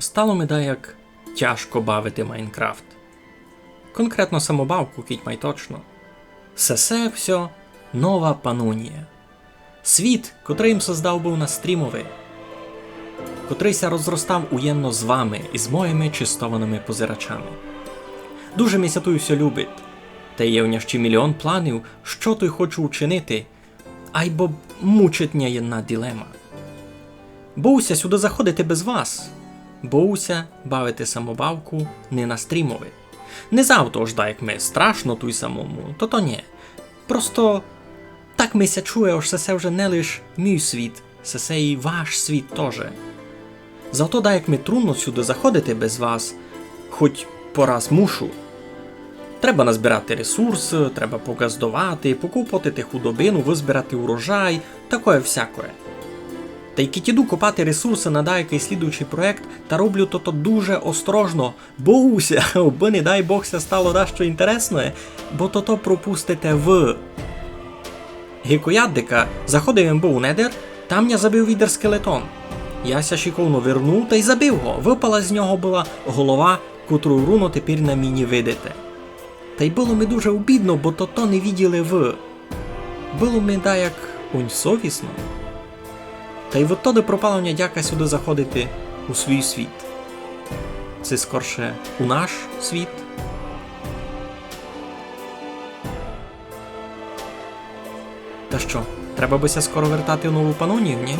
стало ми як тяжко бавити Майнкрафт. Конкретно самобавку кіть май точно. Сесе все нова панунія. Світ, котрий їм создав був на стрімові, котрийся розростав уємно з вами і з моїми чистованими позирачами. Дуже все любить, та є в ще мільйон планів, що той хочу учинити, ай бо мучить мене єдна ділема. Боуся сюди заходити без вас. Боуся бавити самобавку не на стрімові. Не завтра ж, да, як ми страшно туй самому, то то ні. Просто так ми ся чує, ось це вже не лиш мій світ, це і ваш світ теж. Зато да, як ми трудно сюди заходити без вас, хоч пораз мушу. Треба назбирати ресурси, треба показдувати, покупати худобину, визбирати урожай, такое всякое. Та й кітіду копати ресурси на деякий слідуючий проект та роблю то то дуже осторожно, боуся, бо не дай Бог ся стало дещо інтересне, бо то то пропустите в. Гікояддика заходив він у недер, там я забив відер скелетон. Я ся шиковно вернув та й забив го. Випала з нього була голова, котру руно тепер на міні видите. Та й було ми дуже обідно, бо то то не відділи в. Було ми да як унь совісно. Та й відтоді пропала мені дяка сюди заходити у свій світ. Це скорше у наш світ. Та що, треба бися скоро вертати у нову панонію, ні?